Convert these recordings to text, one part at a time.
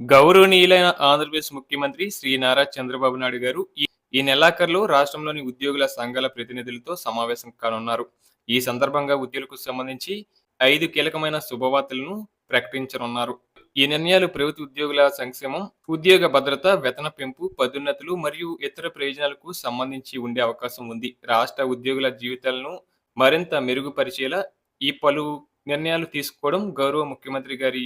గౌరవనీయులైన ఆంధ్రప్రదేశ్ ముఖ్యమంత్రి శ్రీ నారా చంద్రబాబు నాయుడు గారు ఈ- నెలాఖరులో రాష్ట్రంలోని ఉద్యోగుల సంఘాల ప్రతినిధులతో సమావేశం కానున్నారు. ఈ సందర్భంగా ఉద్యోగులకు సంబంధించి ఐదు కీలకమైన శుభవార్తలను ప్రకటించనున్నారు. ఈ నిర్ణయాలు ప్రభుత్వ ఉద్యోగుల సంక్షేమం ఉద్యోగ భద్రత వేతన పెంపు పదోన్నతులు మరియు ఇతర ప్రయోజనాలకు సంబంధించి ఉండే అవకాశం ఉంది. రాష్ట్ర ఉద్యోగుల జీవితాలను మరింత మెరుగుపరిచేలా ఈ పలు నిర్ణయాలు తీసుకోవడం గౌరవ ముఖ్యమంత్రి గారి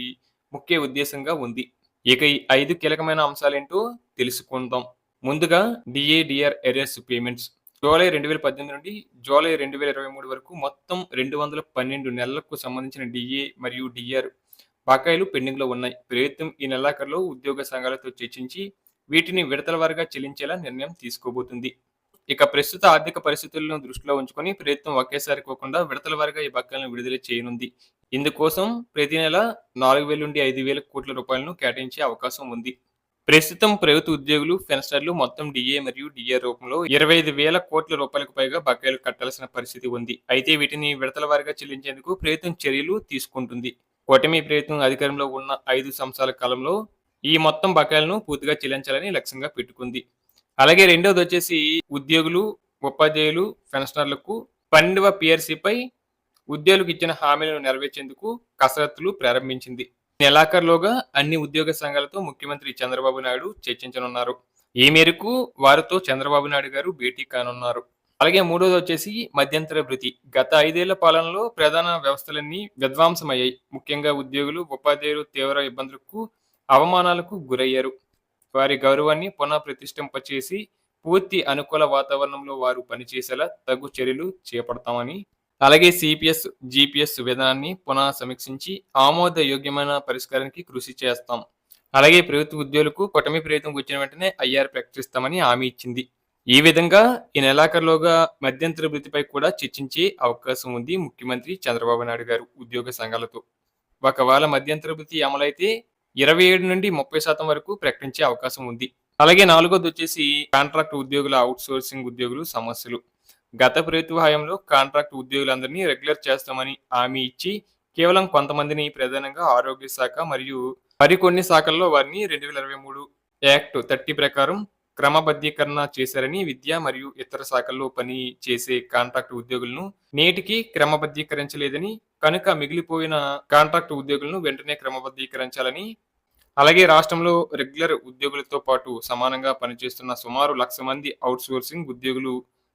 ముఖ్య ఉద్దేశంగా ఉంది. ఇక ఈ ఐదు కీలకమైన అంశాలేంటో తెలుసుకుందాం. ముందుగా డిఏడిఆర్ ఎర్ఎస్ పేమెంట్స్ జూలై రెండు వేల పద్దెనిమిది నుండి జూలై రెండు వేల ఇరవై మూడు వరకు మొత్తం రెండు వందల పన్నెండు నెలలకు సంబంధించిన డిఏ మరియు డిఆర్ బకాయిలు పెండింగ్లో ఉన్నాయి. ప్రభుత్వం ఈ నెలాఖరులో ఉద్యోగ సంఘాలతో చర్చించి వీటిని విడతల వారిగా చెల్లించేలా నిర్ణయం తీసుకోబోతుంది. ఇక ప్రస్తుత ఆర్థిక పరిస్థితులను దృష్టిలో ఉంచుకొని ప్రభుత్వం ఒకేసారి కాకుండా విడతల వారిగా ఈ బకాయిలను విడుదల చేయనుంది. ఇందుకోసం ప్రతి నెల నాలుగు వేల నుండి ఐదు వేల కోట్ల రూపాయలను కేటాయించే అవకాశం ఉంది. ప్రస్తుతం ప్రభుత్వ ఉద్యోగులు పెన్షనర్లు మొత్తం డిఏ మరియు డిఏ రూపంలో ఇరవై ఐదు వేల కోట్ల రూపాయలకు పైగా బకాయిలు కట్టాల్సిన పరిస్థితి ఉంది. అయితే వీటిని విడతల వారిగా చెల్లించేందుకు ప్రభుత్వం చర్యలు తీసుకుంటుంది. కూటమి ప్రభుత్వం అధికారంలో ఉన్న ఐదు సంవత్సరాల కాలంలో ఈ మొత్తం బకాయిలను పూర్తిగా చెల్లించాలని లక్ష్యంగా పెట్టుకుంది. అలాగే రెండవది వచ్చేసి ఉద్యోగులు ఉపాధ్యాయులు పెన్షనర్లకు పన్నెండవ పిఆర్సీపై ఉద్యోగులకు ఇచ్చిన హామీలను నెరవేర్చేందుకు కసరత్తులు ప్రారంభించింది. నెలాఖరులోగా అన్ని ఉద్యోగ సంఘాలతో ముఖ్యమంత్రి చంద్రబాబు నాయుడు చర్చించనున్నారు. ఈ మేరకు వారితో చంద్రబాబు నాయుడు గారు భేటీ కానున్నారు. అలాగే మూడోది వచ్చేసి మధ్యంతర భృతి గత ఐదేళ్ళ పాలనలో ప్రధాన వ్యవస్థలన్నీ విధ్వంసమయ్యాయి. ముఖ్యంగా ఉద్యోగులు ఉపాధ్యాయులు తీవ్ర ఇబ్బందులకు అవమానాలకు గురయ్యారు. వారి గౌరవాన్ని పునః ప్రతిష్ఠింపచేసి పూర్తి అనుకూల వాతావరణంలో వారు పనిచేసేలా తగు చర్యలు చేపడతామని అలాగే సిపిఎస్ జిపిఎస్ విధానాన్ని పునః సమీక్షించి ఆమోదయోగ్యమైన పరిష్కారానికి కృషి చేస్తాం. అలాగే ప్రభుత్వ ఉద్యోగులకు కూటమి ప్రభుత్వం వచ్చిన వెంటనే ఐఆర్ ప్రకటిస్తామని హామీ ఇచ్చింది. ఈ విధంగా ఈ నెలాఖరులోగా మధ్యంతర వృత్తిపై కూడా చర్చించే అవకాశం ఉంది ముఖ్యమంత్రి చంద్రబాబు నాయుడు గారు ఉద్యోగ సంఘాలతో. ఒకవేళ మధ్యంతర వృత్తి అమలైతే ఇరవై ఏడు నుండి ముప్పై శాతం వరకు ప్రకటించే అవకాశం ఉంది. అలాగే నాలుగోది వచ్చేసి కాంట్రాక్ట్ ఉద్యోగుల అవుట్ సోర్సింగ్ ఉద్యోగులు సమస్యలు. గత ప్రభుత్వ హయాంలో కాంట్రాక్ట్ ఉద్యోగులందరినీ రెగ్యులర్ చేస్తామని హామీ ఇచ్చి కేవలం కొంతమందిని ప్రధానంగా ఆరోగ్య శాఖ మరియు మరికొన్ని శాఖల్లో వారిని రెండు వేల ఇరవై మూడు యాక్ట్ థర్టీ ప్రకారం క్రమబద్ధీకరణ చేశారని విద్య మరియు ఇతర శాఖల్లో పని చేసే కాంట్రాక్ట్ ఉద్యోగులను నేటికి క్రమబద్ధీకరించలేదని కనుక మిగిలిపోయిన కాంట్రాక్ట్ ఉద్యోగులను వెంటనే క్రమబద్ధీకరించాలని అలాగే రాష్ట్రంలో రెగ్యులర్ ఉద్యోగులతో పాటు సమానంగా పనిచేస్తున్న సుమారు లక్ష మంది అవుట్ సోర్సింగ్ ఉద్యోగులు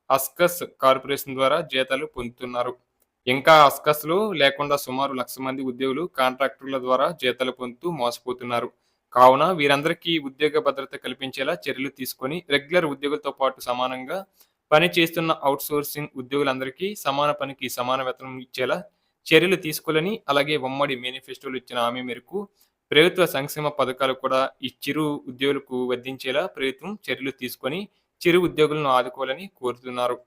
అస్కస్ కార్పొరేషన్ ద్వారా జీతాలు పొందుతున్నారు. ఇంకా అస్కస్లు లేకుండా సుమారు లక్ష మంది ఉద్యోగులు కాంట్రాక్టర్ల ద్వారా జీతాలు పొందుతూ మోసపోతున్నారు. కావున వీరందరికీ ఉద్యోగ భద్రత కల్పించేలా చర్యలు తీసుకొని రెగ్యులర్ ఉద్యోగులతో పాటు సమానంగా పని చేస్తున్న అవుట్సోర్సింగ్ ఉద్యోగులందరికీ సమాన పనికి సమాన వేతనం ఇచ్చేలా చర్యలు తీసుకోవాలని అలాగే ఉమ్మడి మేనిఫెస్టోలు ఇచ్చిన హామీ మేరకు ప్రభుత్వ సంక్షేమ పథకాలు కూడా ఈ చిరు ఉద్యోగులకు వర్ధించేలా ప్రభుత్వం చర్యలు తీసుకొని చిరు ఉద్యోగులను ఆదుకోవాలని కోరుతున్నారు.